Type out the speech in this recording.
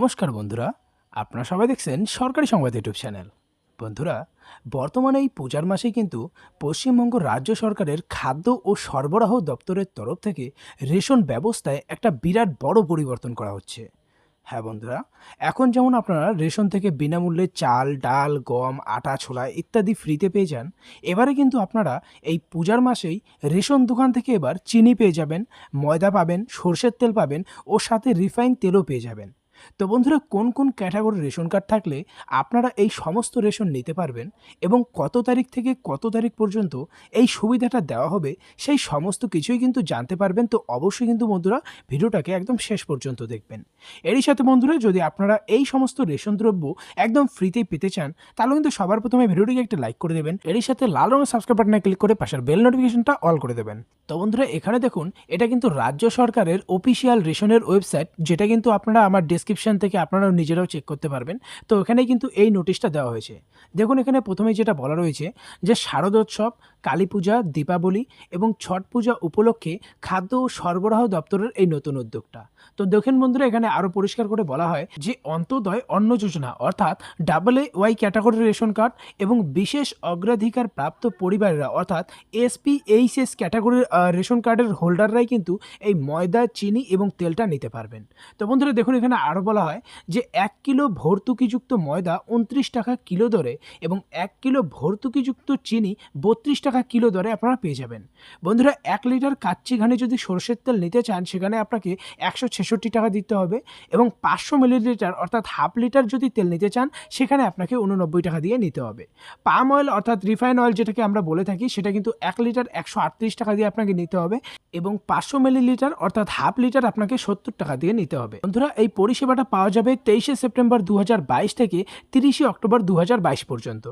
নমস্কার বন্ধুরা, আপনারা সবাই দেখছেন সরকারি সংবাদ ইউটিউব চ্যানেল। বন্ধুরা, বর্তমানে এই পূজার মাসে কিন্তু পশ্চিমবঙ্গ রাজ্য সরকারের খাদ্য ও সরবরাহ দপ্তরের তরফ থেকে রেশন ব্যবস্থায় একটা বিরাট বড় পরিবর্তন করা হচ্ছে। হ্যাঁ বন্ধুরা, এখন যেমন আপনারা রেশন থেকে বিনামূল্যে চাল, ডাল, গম, আটা, ছোলা ইত্যাদি ফ্রিতে পেয়ে যান, এবারে কিন্তু আপনারা এই পূজার মাসেই রেশন দোকান থেকে এবার চিনি পেয়ে যাবেন, ময়দা পাবেন, সর্ষের তেল পাবেন ও সাথে রিফাইন তেলও পেয়ে যাবেন। তো বন্ধুরা, কোন কোন ক্যাটাগরির রেশন কার্ড থাকলে আপনারা এই সমস্ত রেশন নিতে পারবেন এবং কত তারিখ থেকে কত তারিখ পর্যন্ত এই সুবিধাটা দেওয়া হবে, সেই সমস্ত কিছুই কিন্তু জানতে পারবেন। তো অবশ্যই কিন্তু বন্ধুরা, ভিডিওটাকে একদম শেষ পর্যন্ত দেখবেন। এরই সাথে বন্ধুরা, যদি আপনারা এই সমস্ত রেশন দ্রব্য একদম ফ্রিতেই পেতে চান, তাহলে কিন্তু সবার প্রথমে ভিডিওটিকে একটা লাইক করে দেবেন। এরই সাথে লাল রঙের সাবস্ক্রাইব বাটনে ক্লিক করে পাশের বেল নোটিফিকেশনটা অল করে দেবেন। তো বন্ধুরা, এখানে দেখুন, এটা কিন্তু রাজ্য সরকারের অফিসিয়াল রেশনের ওয়েবসাইট যেটা কিন্তু আপনারা আমার ডেসক্রিপশন থেকে আপনারা নিজেরাও চেক করতে পারবেন। তো এখানে কিন্তু এই নোটিশটা দেওয়া হয়েছে। দেখুন এখানে প্রথমে যেটা বলা রয়েছে যে শারদোৎসব কালী পূজা, দীপাবলি এবং ছট পূজা উপলক্ষে খাদ্য ও সরবরাহ দপ্তরের এই নতুন উদ্যোগটা। তো দেখেন বন্ধুরা, এখানে আরও পরিষ্কার করে বলা হয় যে অন্তোদয় অন্ন যোজনা, অর্থাৎ double A Y category ration card এবং বিশেষ অগ্রাধিকার প্রাপ্ত পরিবারেরা, অর্থাৎ এসপি এইচএস ক্যাটাগরির রেশন কার্ডের হোল্ডাররাই কিন্তু এই ময়দা, চিনি এবং তেলটা নিতে পারবেন। তো বন্ধুরা, দেখুন এখানে আরও বলা হয় যে এক কিলো ভর্তুকিযুক্ত ময়দা উনত্রিশ টাকা কিলো দরে এবং এক কিলো ভর্তুকিযুক্ত চিনি বত্রিশ টাকা কিলো দরে আপনারা পেয়ে যাবেন। বন্ধুরা, এক লিটার কাচ্চি ঘানি যদি সরষের তেল নিতে চান, সেখানে আপনাকে একশো ছেষট্টি টাকা দিতে হবে এবং পাঁচশো মিলিলিটার অর্থাৎ হাফ লিটার যদি তেল নিতে চান, সেখানে আপনাকে উননব্বই টাকা দিয়ে নিতে হবে। পাম অয়েল অর্থাৎ রিফাইন অয়েল যেটাকে আমরা বলে থাকি, সেটা কিন্তু এক লিটার একশো আটত্রিশ টাকা দিয়ে আপনাকে নিতে হবে এবং পাঁচশো মিলিলিটার অর্থাৎ হাফ লিটার আপনাকে সত্তর টাকা দিয়ে নিতে হবে। বন্ধুরা, এই পরিষেবাটা পাওয়া যাবে তেইশে সেপ্টেম্বর দু হাজার বাইশ থেকে তিরিশে অক্টোবর দু হাজার বাইশ পর্যন্ত।